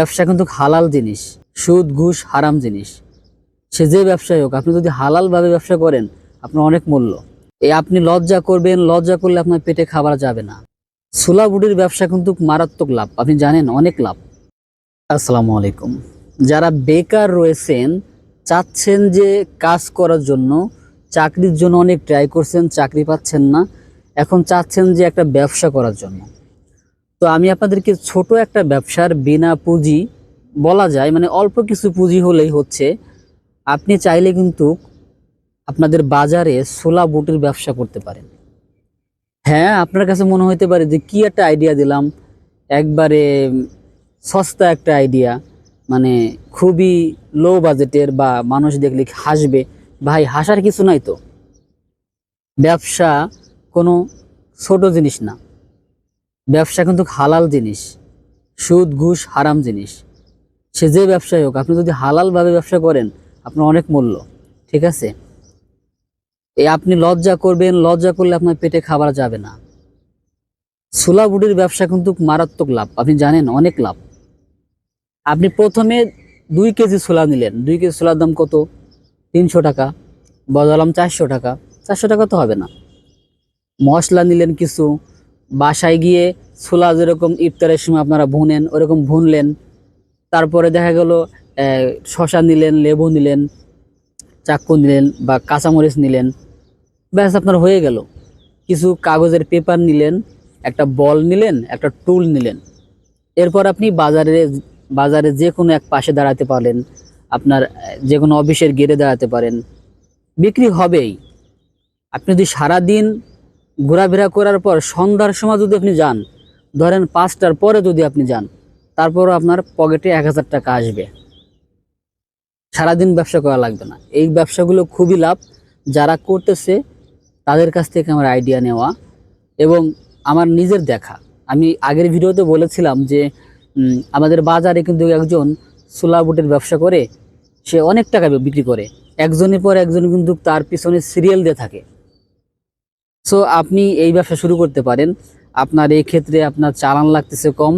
ব্যবসা কিন্তু হালাল জিনিস, সুদ, ঘুষ, হারাম জিনিস। সে যে ব্যবসায় হোক, আপনি যদি হালালভাবে ব্যবসা করেন, আপনার অনেক মূল্য। এই আপনি লজ্জা করবেন, লজ্জা করলে আপনার পেটে খাবার যাবে না। সুলা বুড়ির ব্যবসা কিন্তু মারাত্মক লাভ, আপনি জানেন, অনেক লাভ। আসসালামু আলাইকুম। যারা বেকার রয়েছেন, চাচ্ছেন যে কাজ করার জন্য, চাকরির জন্য অনেক ট্রাই করছেন, চাকরি পাচ্ছেন না, এখন চাচ্ছেন যে একটা ব্যবসা করার জন্য। তো আমি আপনাদেরকে ছোট একটা ব্যবসার বিনা পুঁজি বলা যায় মানে অল্প কিছু পুঁজি হলেই হচ্ছে। আপনি চাইলে কিন্তু আপনাদের বাজারে সোলা বুটের ব্যবসা করতে পারেন। হ্যাঁ আপনার কাছে মনে হতে পারে যে কি একটা আইডিয়া দিলাম। একবারে সস্তা একটা আইডিয়া মানে খুবই লো বাজেটের বা মানুষ দেখলে হাসবে, ভাই, হাসার কিছু নাই তো। ব্যবসা কোনো ছোট জিনিস না। ব্যবসা কিন্তু হালাল জিনিস। সুদ, ঘুষ হারাম জিনিস। সে যে ব্যবসায় হোক, আপনি যদি হালালভাবে ব্যবসা করেন, আপনার অনেক মূল্য, ঠিক আছে? এই আপনি লজ্জা করবেন, লজ্জা করলে আপনার পেটে খাবার যাবে না। সুলা বুড়ির ব্যবসা কিন্তু মারাত্মক লাভ, আপনি জানেন, অনেক লাভ। আপনি প্রথমে দুই কেজি ছোলা নিলেন। দুই কেজি ছোলার দাম কত? তিনশো টাকা। বদলাম চারশো টাকা। চারশো টাকা তো হবে না। মশলা নিলেন কিছু বাসায় গিয়ে ছোলা যেরকম ইফতারের সময় আপনারা ভুনেন, ওরকম ভুনলেন। তারপরে দেখা গেল শশা নিলেন, লেবু নিলেন, চাক্কু নিলেন বা কাঁচামরিচ নিলেন। ব্যাস, আপনার হয়ে গেল। কিছু কাগজের পেপার নিলেন, একটা বল নিলেন, একটা টুল নিলেন। এরপর আপনি বাজারে বাজারে যে কোনো এক পাশে দাঁড়াতে পারেন, আপনার যে কোনো অফিসের গেটে দাঁড়াতে পারেন। বিক্রি হবেই। আপনি যদি সারাদিন ঘোরাফেরা করার পর সন্ধ্যার সময় যদি আপনি যান, ধরেন পাঁচটার পরে যদি আপনি যান, তারপরও আপনার পকেটে এক হাজার টাকা আসবে। সারাদিন ব্যবসা করা লাগবে না। এই ব্যবসাগুলো খুবই লাভ। যারা করতেছে, তাদের কাছ থেকে আমার আইডিয়া নেওয়া এবং আমার নিজের দেখা। আমি আগের ভিডিওতে বলেছিলাম যে আমাদের বাজারে কিন্তু একজন সোলা বুটের ব্যবসা করে, সে অনেক টাকা বিক্রি করে। একজনের পর একজন কিন্তু তার পিছনে সিরিয়াল দিয়ে থাকে। সো আপনি এই ব্যবসা শুরু করতে পারেন। আপনার এই ক্ষেত্রে আপনার চালান লাগতেছে কম,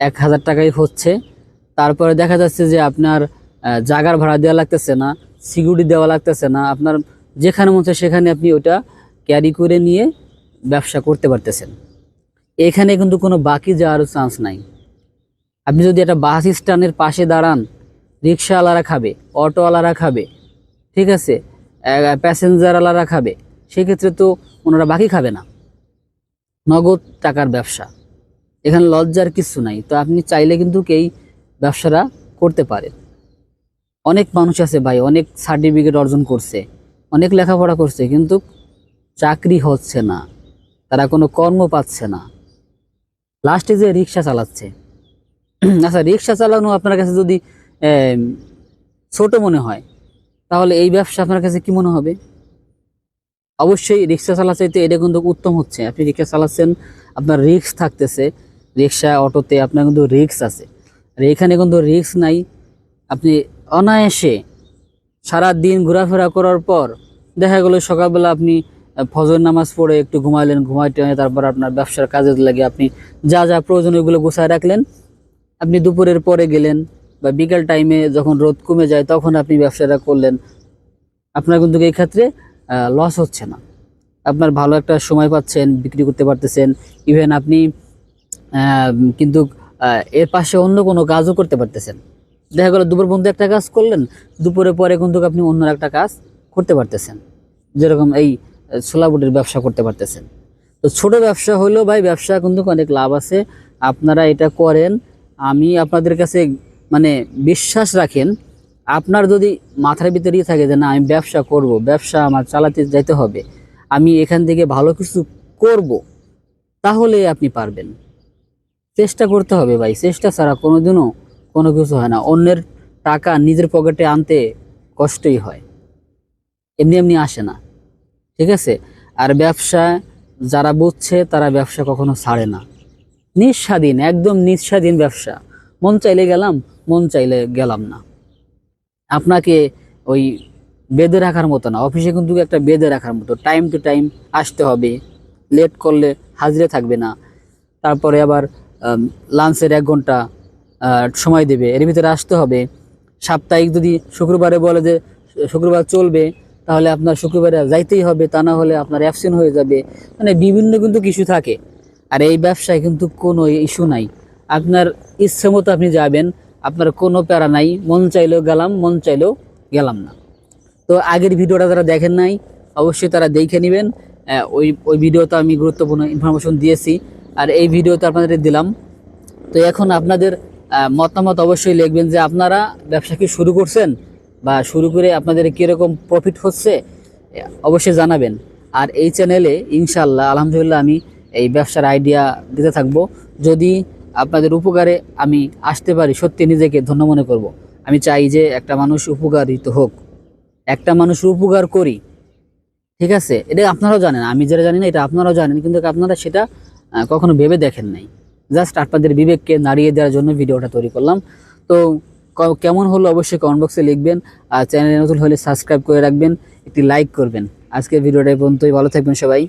এক হাজার টাকাই হচ্ছে। তারপরে দেখা যাচ্ছে যে আপনার জাগার ভাড়া দেওয়া লাগতেছে না, সিকিউরিটি দেওয়া লাগতেছে না। আপনার যেখানে মন সেখানে আপনি ওটা ক্যারি করে নিয়ে ব্যবসা করতে পারতেছেন। এখানে কিন্তু কোনো বাকি যাওয়ার চান্স নাই। আপনি যদি একটা বাস স্ট্যান্ডের পাশে দাঁড়ান, রিক্সাওয়ালারা খাবে, অটোওয়ালারা খাবে, ঠিক আছে? প্যাসেঞ্জারওয়ালারা খাবে সেক্ষেত্রে তো ওনারা বাকি খাবে না। নগদ টাকার ব্যবসা। এখানে লজ্জার কিছু নাই। তো আপনি চাইলে কিন্তু এই ব্যবসাটা করতে পারেন। অনেক মানুষ আছে ভাই, অনেক সার্টিফিকেট অর্জন করছে, অনেক লেখাপড়া করছে, কিন্তু চাকরি হচ্ছে না। তারা কোনো কর্ম পাচ্ছে না। লাস্টে যে রিক্সা চালাচ্ছে। আচ্ছা রিক্সা চালানো আপনার কাছে যদি ছোট মনে হয়, তাহলে এই ব্যবসা আপনার কাছে কি মনে হবে? অবশ্যই রিক্সা চালা চাইতে এটা কিন্তু উত্তম হচ্ছে। আপনি রিক্সা চালাচ্ছেন, আপনার রিক্স থাকতেছে, রিক্সা, অটোতে আপনার কিন্তু রিক্স আছে। আর এখানে কিন্তু রিক্স নাই। আপনি অনায়াসে সারা দিন ঘোরাফেরা করার পর দেখা গেলো সকালবেলা আপনি ফজর নামাজ পড়ে একটু ঘুমাইলেন ঘুমাইতে তারপর আপনার ব্যবসার কাজে লাগে, আপনি যা যা প্রয়োজন ওইগুলো গোছায় রাখলেন। আপনি দুপুরের পরে গেলেন বা বিকাল টাইমে যখন রোদ কমে যায় তখন আপনি ব্যবসাটা করলেন। আপনার কিন্তু এই ক্ষেত্রে লস হচ্ছে না। আপনার ভালো একটা সময় পাচ্ছেন, বিক্রি করতে পারতেছেন। ইভেন আপনি কিন্তু এর পাশে অন্য কোনো কাজও করতে পারতেছেন। দেখা গেলো দুপুর বন্ধু একটা কাজ করলেন দুপুরের পরে কিন্তু আপনি অন্য একটা কাজ করতে পারতেছেন। যেরকম এই ছোলাবুটের ব্যবসা করতে পারতেছেন। তো ছোট ব্যবসা হলেও ভাই, ব্যবসা কিন্তু অনেক লাভ আছে। আপনারা এটা করেন। আমি আপনাদের কাছে মানে বিশ্বাস রাখেন আপনার যদি মাথার ভিতরেই থাকে যে না, আমি ব্যবসা করব, ব্যবসা আমার চালাতে যাইতে হবে, আমি এখান থেকে ভালো কিছু করব, তাহলে আপনি পারবেন। চেষ্টা করতে হবে ভাই, চেষ্টা ছাড়া কোনোদিনও কোনো কিছু হয় না। অন্যের টাকা নিজের পকেটে আনতে কষ্টই হয়। এমনি এমনি আসে না। ঠিক আছে? আর ব্যবসা যারা বুঝছে, তারা ব্যবসা কখনো ছাড়ে না। নিঃস্বাধীন, একদম নিঃস্বাধীন ব্যবসা। মন চাইলে গেলাম, মন চাইলে গেলাম না। আপনাকে ওই বেঁধে রাখার মতো না। অফিসে কিন্তু একটা বেঁধে রাখার মতো। টাইম টু টাইম আসতে হবে। লেট করলে হাজিরে থাকবে না। তারপরে আবার লাঞ্চের এক ঘণ্টা সময় দেবে। এর ভিতরে আসতে হবে। সাপ্তাহিক যদি শুক্রবারে বলে যে, শুক্রবার চলবে, তাহলে আপনার শুক্রবারে যাইতেই হবে। তা না হলে আপনার অ্যাবসেন্ট হয়ে যাবে। মানে বিভিন্ন কিন্তু কিছু থাকে। আর এই ব্যবসায় কিন্তু কোনো ইস্যু নাই। আপনার ইচ্ছে মতো আপনি যাবেন। আপনার কোনো প্যারা নাই, মন চাইলেও গেলাম, মন চাইলেও গেলাম না। তো আগের ভিডিওটা যারা দেখেন নাই, অবশ্যই তারা দেখে নেবেন। ওই ওই ভিডিওতে আমি গুরুত্বপূর্ণ ইনফরমেশন দিয়েছি, আর এই ভিডিওতে আপনাদের দিলাম। তো এখন আপনাদের মতামত অবশ্যই লিখবেন যে আপনারা ব্যবসা কি শুরু করছেন বা শুরু করে আপনাদের কীরকম প্রফিট হচ্ছে, অবশ্যই জানাবেন। আর এই চ্যানেলে ইনশাল্লাহ আলহামদুলিল্লাহ আমি এই ব্যবসার আইডিয়া দিতে থাকব। যদি আপনাদের উপকারে আমি আসতে পারি। সত্যি নিজেকে ধন্য মনে করব। আমি চাই যে একটা মানুষ উপকারিত হোক। একটা মানুষ উপকার করি। ঠিক আছে? এটা আপনারাও জানেন। আমি যেটা জানি না, এটা আপনারাও জানেন। কিন্তু আপনারা সেটা কখনো ভেবে দেখেন নাই। জাস্ট আপনাদের বিবেককে নাড়িয়ে দেওয়ার জন্য ভিডিওটা তৈরি করলাম। তো কেমন হলো অবশ্যই কমেন্ট বক্সে লিখবেন। আর চ্যানেলে নতুন হলে সাবস্ক্রাইব করে রাখবেন। একটি লাইক করবেন। আজকের ভিডিওটা পর্যন্তই। ভালো থাকবেন সবাই।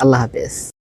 আল্লাহ হাফেজ।